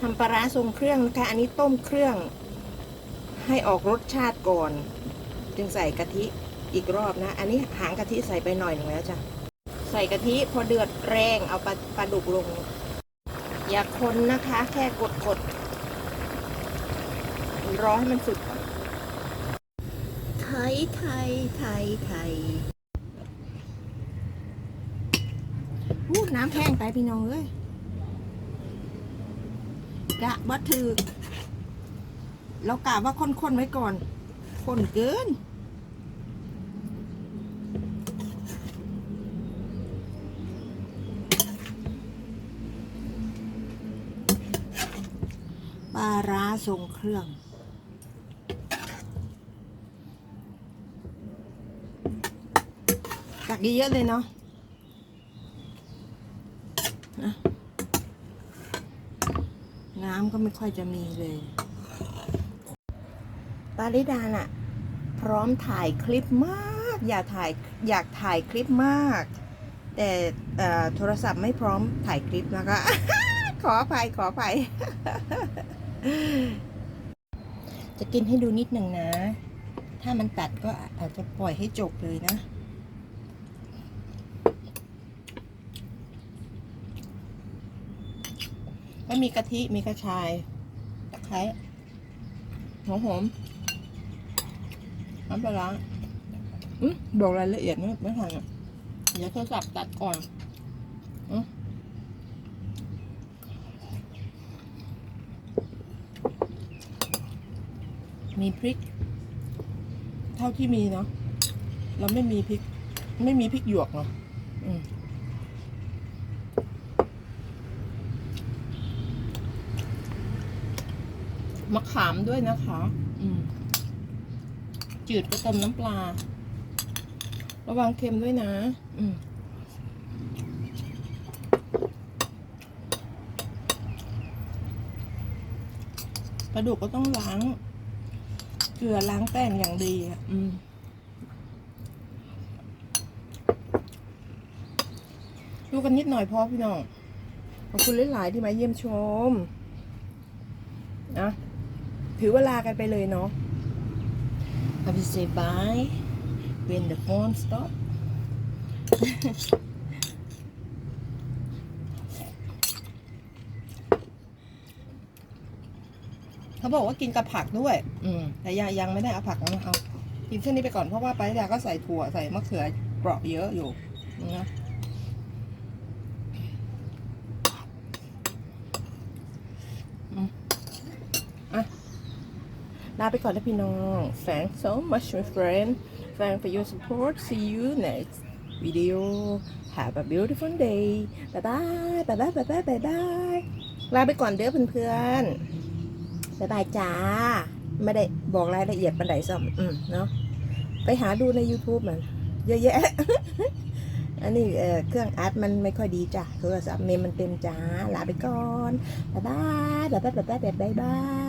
ทำปลาร้าทรงเครื่องนะคะ อันนี้ต้มเครื่อง ให้ออกรสชาติก่อน จึงใส่กะทิอีกรอบนะ อันนี้หางกะทิใส่ไปหน่อยหนึ่งแล้วจ้ะ ใส่กะทิพอเดือดแรงเอาปลาปลาดุกลง อย่าคนนะคะ แค่กดกดรอให้มันสุดก่อนไทยไทยไทยไทยน้ำแห้งไปพี่น้องเอ้ย กะบัถือเรากะว่าค้นๆไว้ก่อนข้นเกินปลาร้าทรงเครื่องตักเยอะเลยเนาะนะ น้ำก็ไม่ค่อยจะมีเลย ปาริดาน่ะ พร้อมถ่ายคลิปมาก อยากถ่ายอยากถ่ายคลิปมาก แต่โทรศัพท์ไม่พร้อมถ่ายคลิปนะคะ ขออภัยขออภัย จะกินให้ดูนิดหนึ่งนะ ถ้ามันตัดก็อาจจะปล่อยให้จบเลยนะ ก็มีกะทิมีกระชายตะไคร้หัวหอมน้ำปลาร้าอืมบอกรายละเอียดไม่ไม่ทันอะเดี๋ยวโทรศัพท์ตัดก่อนอืมมีพริก เท่าที่มีเนาะเราไม่มีพริก ไม่มีพริกหยวกเนาะอืม มะขามด้วยนะคะ อืม จืดก็เติมน้ำปลา ระวังเค็มด้วยนะ อืมปลาดุกก็ต้องล้าง เกลือล้างแป้งอย่างดีอะ อืมดูกันนิดหน่อยพอพี่น้อง ขอบคุณหลาย ๆ ที่มาเยี่ยมชม นะ ถือเวลากันไปเลยเนาะ I will say bye when the phone stop เขาบอกว่ากินกับผักด้วย อืม แต่ยังยังไม่ได้เอาผักนะเอา กินแค่นี้ไปก่อนเพราะว่าไปดาก็ใส่ถั่วใส่มะเขือเปราะเยอะอยู่นะ ลาไปก่อนนะพี่น้อง Thanks so much my friend Thanks for your support See you next video Have a beautiful day Bye bye Bye bye Bye bye Bye bye ลาไปก่อนเด้อเพื่อนๆบายบายจ้า ไม่ได้บอกรายละเอียดปันไดซ้ำอืมเนาะไปหาดูใน YouTube มันเยอะแยะ อันนี้เเครื่องอัดมันไม่ค่อยดีจ้ะโทรศัพท์เมมมันเต็มจ้า ลาไปก่อน บ๊ายบาย บ๊ายบาย บ๊ายบาย บ๊ายบาย